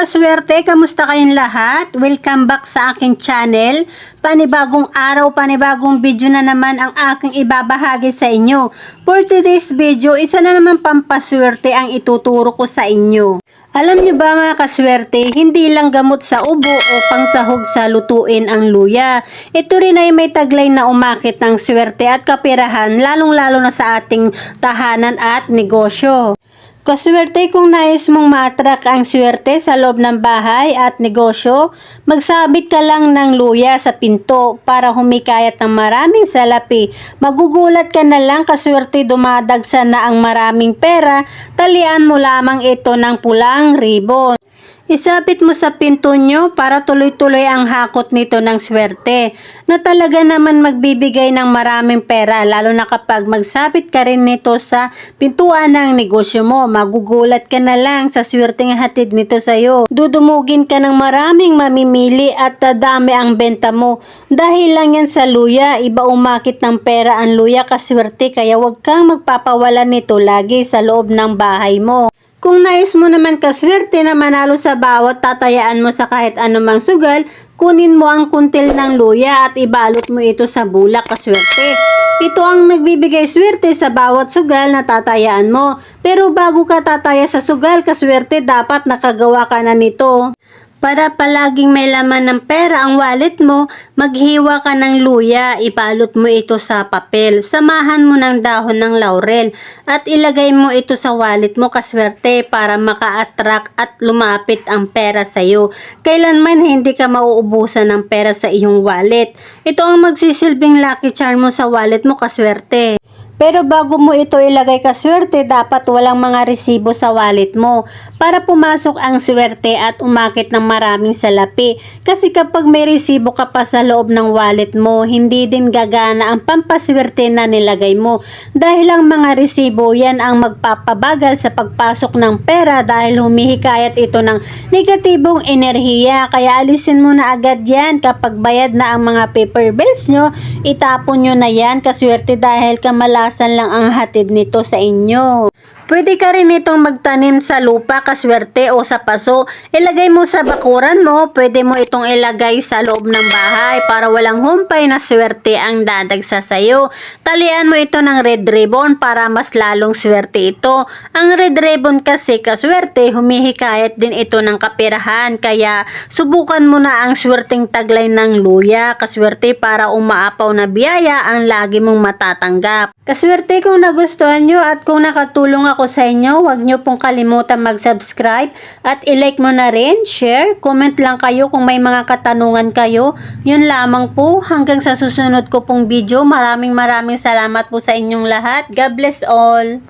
Kaswerte, kamusta kayong lahat? Welcome back sa aking channel. Panibagong araw, panibagong video na naman ang aking ibabahagi sa inyo. For today's video, isa na naman pampaswerte ang ituturo ko sa inyo. Alam niyo ba mga kaswerte, hindi lang gamot sa ubo o pangsahog sa lutuin ang luya. Ito rin ay may taglay na umakit ng swerte at kapirahan lalong-lalo na sa ating tahanan at negosyo. Kaswerte kung nais mong ma-attract ang swerte sa loob ng bahay at negosyo, magsabit ka lang ng luya sa pinto para humikayat ng maraming salapi. Magugulat ka na lang kaswerte dumadagsa na ang maraming pera, talian mo lamang ito ng pulang ribbon. Isabit mo sa pinto nyo para tuloy-tuloy ang hakot nito ng swerte na talaga naman magbibigay ng maraming pera lalo na kapag magsabit ka rin nito sa pintuan ng negosyo mo. Magugulat ka na lang sa swerteng hatid nito sa'yo. Dudumugin ka ng maraming mamimili at dadami ang benta mo. Dahil lang yan sa luya, iba umakit ng pera ang luya kaswerte kaya wag kang magpapawala nito lagi sa loob ng bahay mo. Kung nais mo naman kaswerte na manalo sa bawat tatayaan mo sa kahit anumang sugal, kunin mo ang kuntil ng luya at ibalot mo ito sa bulak kaswerte. Ito ang magbibigay swerte sa bawat sugal na tatayaan mo. Pero bago ka tataya sa sugal kaswerte, dapat nakagawa ka na nito. Para palaging may laman ng pera ang wallet mo, maghiwa ka ng luya, ipalot mo ito sa papel, samahan mo ng dahon ng laurel, at ilagay mo ito sa wallet mo kaswerte para maka-attract at lumapit ang pera sa iyo. Kailanman hindi ka mauubusan ng pera sa iyong wallet. Ito ang magsisilbing lucky charm mo sa wallet mo kaswerte. Pero bago mo ito ilagay ka swerte, dapat walang mga resibo sa wallet mo para pumasok ang swerte at umakit ng maraming salapi. Kasi kapag may resibo ka pa sa loob ng wallet mo, hindi din gagana ang pampaswerte na nilagay mo. Dahil ang mga resibo yan ang magpapabagal sa pagpasok ng pera dahil humihikayat ito ng negatibong enerhiya. Kaya alisin mo na agad yan kapag bayad na ang mga paper bills nyo, itapon nyo na yan kaswerte dahil kamalasan lang ang hatid nito sa inyo. Pwede ka rin itong magtanim sa lupa, kaswerte o sa paso. Ilagay mo sa bakuran mo, pwede mo itong ilagay sa loob ng bahay para walang humpay na swerte ang dadagsa sa'yo. Talian mo ito ng red ribbon para mas lalong swerte ito. Ang red ribbon kasi kaswerte, humihikayat din ito ng kapirahan. Kaya subukan mo na ang swerteng taglay ng luya, kaswerte para umaapaw na biyaya ang lagi mong matatanggap. Kaswerte kung nagustuhan nyo at kung nakatulong ako sa inyo, huwag nyo pong kalimutan mag-subscribe at i-like mo na rin, share, comment lang kayo kung may mga katanungan kayo. Yun lamang po, hanggang sa susunod ko pong video. Maraming maraming salamat po sa inyong lahat. God bless all!